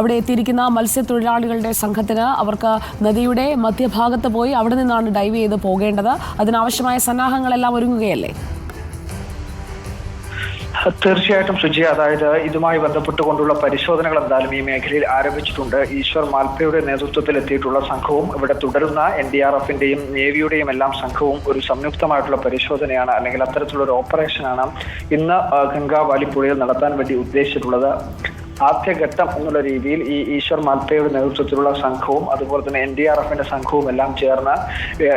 അവിടെ എത്തിയിരിക്കുന്ന മത്സ്യത്തൊഴിലാളികളുടെ സംഘത്തിന് അവർക്ക് നദിയുടെ മധ്യഭാഗത്ത് പോയി അവിടെ നിന്നാണ് ഡൈവ് ചെയ്ത് പോകേണ്ടത്. അതിനാവശ്യമായ സന്നാഹങ്ങളെല്ലാം ഒരുങ്ങുകയല്ലേ? തീർച്ചയായിട്ടും ശുചി അതായത് ഇതുമായി ബന്ധപ്പെട്ടുകൊണ്ടുള്ള പരിശോധനകൾ എന്തായാലും ഈ മേഖലയിൽ ആരംഭിച്ചിട്ടുണ്ട്. ഈശ്വർ മാൽപ്പയുടെ നേതൃത്വത്തിൽ എത്തിയിട്ടുള്ള സംഘവും ഇവിടെ തുടരുന്ന എൻ ഡി ആർ എഫിന്റെയും നേവിയുടെയും എല്ലാം സംഘവും ഒരു സംയുക്തമായിട്ടുള്ള പരിശോധനയാണ് അല്ലെങ്കിൽ അത്തരത്തിലുള്ള ഒരു ഓപ്പറേഷനാണ് ഇന്ന് ഗംഗാ വാലിപ്പുഴയിൽ നടത്താൻ വേണ്ടി ഉദ്ദേശിച്ചിട്ടുള്ളത്. ആദ്യഘട്ടം എന്നുള്ള രീതിയിൽ ഈ ഈശ്വർ മാത്രയുടെ നേതൃത്വത്തിലുള്ള സംഘവും അതുപോലെ തന്നെ എൻ ഡി ആർ എഫിന്റെ സംഘവും എല്ലാം ചേർന്ന്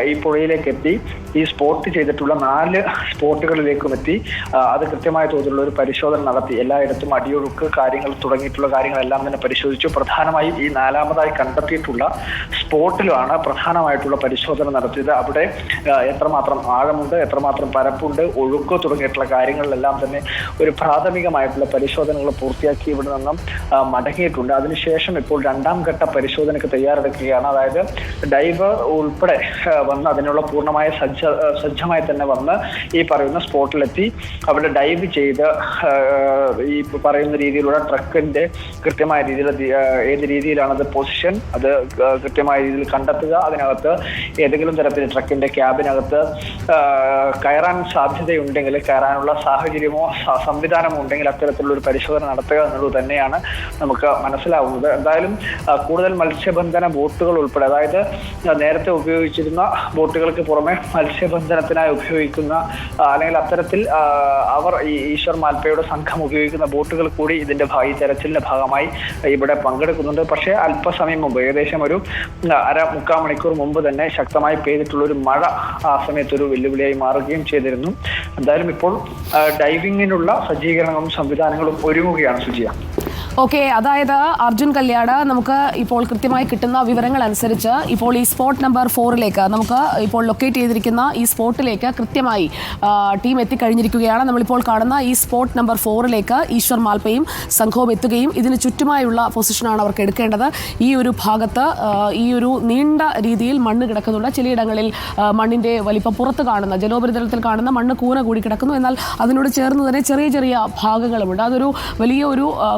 ഈ പുഴയിലേക്ക് എത്തി. ഈ സ്പോട്ട് ചെയ്തിട്ടുള്ള നാല് സ്പോട്ടുകളിലേക്കും എത്തി. അത് കൃത്യമായ തോതിലുള്ള ഒരു പരിശോധന നടത്തി. എല്ലായിടത്തും അടിയൊഴുക്ക് കാര്യങ്ങൾ തുടങ്ങിയിട്ടുള്ള കാര്യങ്ങളെല്ലാം തന്നെ പരിശോധിച്ചു. പ്രധാനമായും ഈ നാലാമതായി കണ്ടെത്തിയിട്ടുള്ള സ്പോട്ടിലാണ് പ്രധാനമായിട്ടുള്ള പരിശോധന നടത്തിയത്. അവിടെ എത്രമാത്രം ആഴമുണ്ട് എത്രമാത്രം പരപ്പുണ്ട് ഒഴുക്ക് തുടങ്ങിയിട്ടുള്ള കാര്യങ്ങളിലെല്ലാം തന്നെ ഒരു പ്രാഥമികമായിട്ടുള്ള പരിശോധനകൾ പൂർത്തിയാക്കി ഇവിടെ നിന്നും ആ, മടങ്ങിയിട്ടുണ്ട്. അതിനുശേഷം ഇപ്പോൾ രണ്ടാം ഘട്ട പരിശോധനയ്ക്ക് തയ്യാറെടുക്കുകയാണ്. അതായത് ഡൈവർ ഉൾപ്പെടെ വന്ന് അതിനുള്ള പൂർണമായ സജ്ജ സജ്ജമായി തന്നെ വന്ന് ഈ പറയുന്ന സ്പോട്ടിലെത്തി. അവിടെ ഡൈവ് ചെയ്ത് ഈ പറയുന്ന രീതിയിലുള്ള ട്രക്കിന്റെ കൃത്യമായ രീതിയിൽ ഏത് രീതിയിലാണ് അത് പൊസിഷൻ അത് കൃത്യമായ രീതിയിൽ കണ്ടെത്തുക അതിനകത്ത് ഏതെങ്കിലും തരത്തിൽ ട്രക്കിന്റെ ക്യാബിനകത്ത് കയറാൻ സാധ്യതയുണ്ടെങ്കിൽ കയറാനുള്ള സാഹചര്യമോ സംവിധാനമോ ഉണ്ടെങ്കിൽ അത്തരത്തിലുള്ള ഒരു പരിശോധന നടത്തുക എന്നുള്ളത് തന്നെയാണ് നമുക്ക് മനസ്സിലാവുന്നത്. എന്തായാലും കൂടുതൽ മത്സ്യബന്ധന ബോട്ടുകൾ ഉൾപ്പെടെ അതായത് നേരത്തെ ഉപയോഗിച്ചിരുന്ന ബോട്ടുകൾക്ക് പുറമെ മത്സ്യബന്ധനത്തിനായി ഉപയോഗിക്കുന്ന അല്ലെങ്കിൽ അത്തരത്തിൽ അവർ ഈ ഈശ്വർ മാൽപ്പയുടെ സംഘം ഉപയോഗിക്കുന്ന ബോട്ടുകൾ കൂടി ഇതിന്റെ ഈ തെരച്ചിലിന്റെ ഭാഗമായി ഇവിടെ പങ്കെടുക്കുന്നുണ്ട്. പക്ഷേ അല്പസമയം മുമ്പ് ഏകദേശം ഒരു അര മുക്കാൽ മണിക്കൂർ മുമ്പ് തന്നെ ശക്തമായി പെയ്തിട്ടുള്ള ഒരു മഴ ആ സമയത്ത് ഒരു വെല്ലുവിളിയായി മാറുകയും ചെയ്തിരുന്നു. എന്തായാലും ഇപ്പോൾ ഡൈവിങ്ങിനുള്ള സജ്ജീകരണങ്ങളും സംവിധാനങ്ങളും ഒരുങ്ങുകയാണ് സുജിയ. ഓക്കെ അതായത് അർജുൻ കല്യാട് നമുക്ക് ഇപ്പോൾ കൃത്യമായി കിട്ടുന്ന വിവരങ്ങൾ അനുസരിച്ച് ഇപ്പോൾ ഈ സ്പോട്ട് നമ്പർ ഫോറിലേക്ക് നമുക്ക് ഇപ്പോൾ ലൊക്കേറ്റ് ചെയ്തിരിക്കുന്ന ഈ സ്പോട്ടിലേക്ക് കൃത്യമായി ടീം എത്തിക്കഴിഞ്ഞിരിക്കുകയാണ്. നമ്മളിപ്പോൾ കാണുന്ന ഈ സ്പോട്ട് നമ്പർ ഫോറിലേക്ക് ഈശ്വർ മാൽപ്പയും സംഘവും എത്തുകയും ഇതിന് ചുറ്റുമായുള്ള പൊസിഷനാണ് അവർക്ക് എടുക്കേണ്ടത്. ഈ ഒരു ഭാഗത്ത് ഈ ഒരു നീണ്ട രീതിയിൽ മണ്ണ് കിടക്കുന്നുണ്ട്. ചിലയിടങ്ങളിൽ മണ്ണിന്റെ വലിപ്പം പുറത്ത് കാണുന്ന ജലോപരിതലത്തിൽ കാണുന്ന മണ്ണ് കൂന കൂടി കിടക്കുന്നു. എന്നാൽ അതിനോട് ചേർന്ന് തന്നെ ചെറിയ ചെറിയ ഭാഗങ്ങളുമുണ്ട്. അതൊരു വലിയ ഒരു ആ,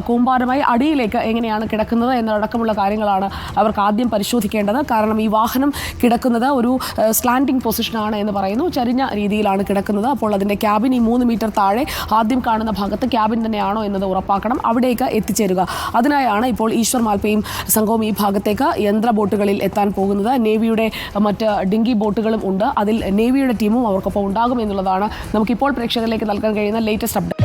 കൂമ്പാരമായി അടിയിലേക്ക് എങ്ങനെയാണ് കിടക്കുന്നത് എന്നതടക്കമുള്ള കാര്യങ്ങളാണ് അവർക്ക് ആദ്യം പരിശോധിക്കേണ്ടത്. കാരണം ഈ വാഹനം കിടക്കുന്നത് ഒരു സ്ലാൻഡിംഗ് പൊസിഷനാണ് എന്ന് പറയുന്നു. ചരിഞ്ഞ രീതിയിലാണ് കിടക്കുന്നത്. അപ്പോൾ അതിന്റെ ക്യാബിൻ ഈ മൂന്ന് മീറ്റർ താഴെ ആദ്യം കാണുന്ന ഭാഗത്ത് ക്യാബിൻ തന്നെയാണോ എന്നത് ഉറപ്പാക്കണം. അവിടേക്ക് എത്തിച്ചേരുക. അതിനായാണ് ഇപ്പോൾ ഈശ്വർ മാൽപ്പയും സംഘവും ഈ ഭാഗത്തേക്ക് യന്ത്ര ബോട്ടുകളിൽ എത്താൻ പോകുന്നത്. നേവിയുടെ മറ്റ് ഡിങ്കി ബോട്ടുകളും ഉണ്ട്. അതിൽ നേവിയുടെ ടീമും അവർക്കൊപ്പം ഉണ്ടാകും എന്നുള്ളതാണ് നമുക്കിപ്പോൾ പ്രേക്ഷകരിലേക്ക് നൽകാൻ കഴിയുന്ന ലേറ്റസ്റ്റ് അപ്ഡേറ്റ്